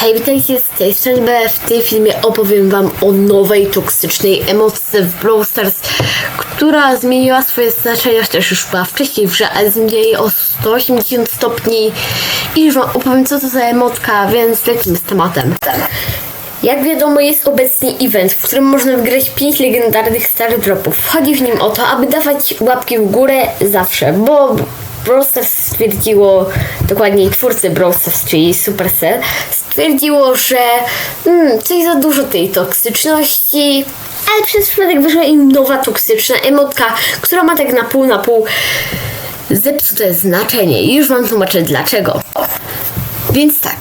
Hej, witajcie z tej strony. W tym filmie opowiem wam o nowej toksycznej emocji w Brawl Stars, która zmieniła swoje znaczenie, chociaż już była wcześniej w grze, ale zmieniła o 180 stopni. I już wam opowiem co to za emotka, więc lecimy z tematem. Jak wiadomo jest obecnie event, w którym można wygrać 5 legendarnych star dropów. Chodzi w nim o to, aby dawać łapki w górę zawsze, bo Brawl Stars stwierdziło, dokładniej twórcy Brawl Stars, czyli Supercell, stwierdziło, że mm, coś za dużo tej toksyczności, ale przez przypadek wyszła im nowa toksyczna emotka, która ma tak na pół na pół zepsute znaczenie. I już wam tłumaczę dlaczego. Więc tak,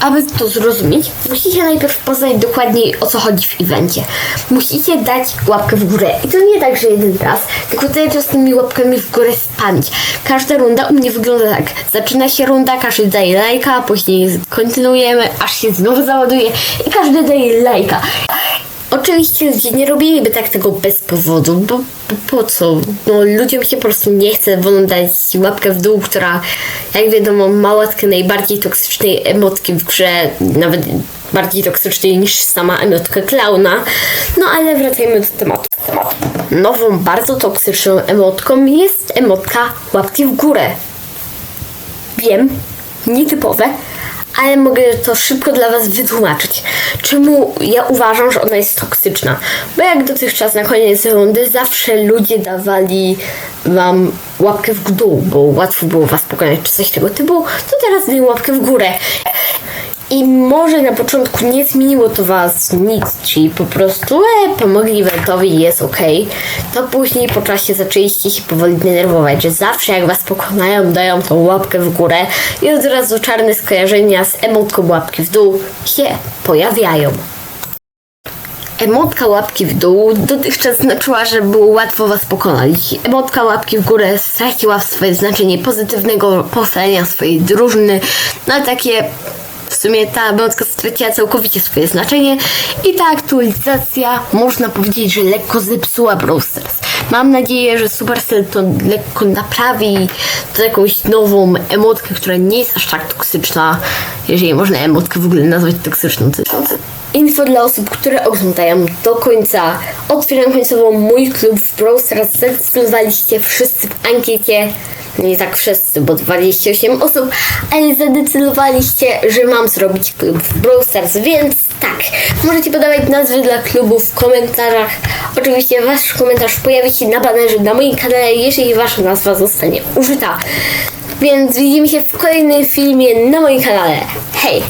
aby to zrozumieć, musicie najpierw poznać dokładniej o co chodzi w evencie. Musicie dać łapkę w górę. I to nie tak, że jeden raz, tylko cały czas tymi łapkami w górę spamić. Każda runda u mnie wygląda tak. Zaczyna się runda, każdy daje lajka, później kontynuujemy, aż się znowu załaduje i każdy daje lajka. Oczywiście ludzie nie robiliby tak tego bez powodu, bo, bo po co? No, ludziom się po prostu nie chce, wolą dać łapkę w dół, która, jak wiadomo, ma łatkę najbardziej toksycznej emotki w grze, nawet bardziej toksycznej niż sama emotka klauna. No ale wracajmy do tematu. Nową, bardzo toksyczną emotką jest emotka łapki w górę. Wiem, nietypowe, ale mogę to szybko dla Was wytłumaczyć. Czemu ja uważam, że ona jest toksyczna? Bo jak dotychczas na koniec rundy zawsze ludzie dawali Wam łapkę w dół, bo łatwo było Was pokonać czy coś tego typu, to teraz daję łapkę w górę. I może na początku nie zmieniło to was nic, czyli po prostu e, pomogli Wentowi jest okej. To później po czasie zaczęliście się powoli denerwować, że zawsze jak was pokonają, dają tą łapkę w górę i od razu czarne skojarzenia z emotką łapki w dół się pojawiają. Emotka łapki w dół dotychczas znaczyła, że było łatwo was pokonać. Emotka łapki w górę straciła swoje znaczenie pozytywnego postawienia swojej drużyny na takie sumie ta emotka straciła całkowicie swoje znaczenie i ta aktualizacja można powiedzieć, że lekko zepsuła Brawl Stars. Mam nadzieję, że Supercell to lekko naprawi to jakąś nową emotkę, która nie jest aż tak toksyczna, jeżeli można emotkę w ogóle nazwać toksyczną. To Info dla osób, które oglądają do końca. Otwieram końcowo mój klub w Brawl Stars. Zdecydowaliście wszyscy w ankiecie nie tak wszyscy, bo 28 osób, ale zadecydowaliście, że mam zrobić klub w Brawl Stars, więc tak, możecie podawać nazwy dla klubu w komentarzach. Oczywiście wasz komentarz pojawi się na banerze na moim kanale, jeżeli wasza nazwa zostanie użyta. Więc widzimy się w kolejnym filmie na moim kanale. Hej!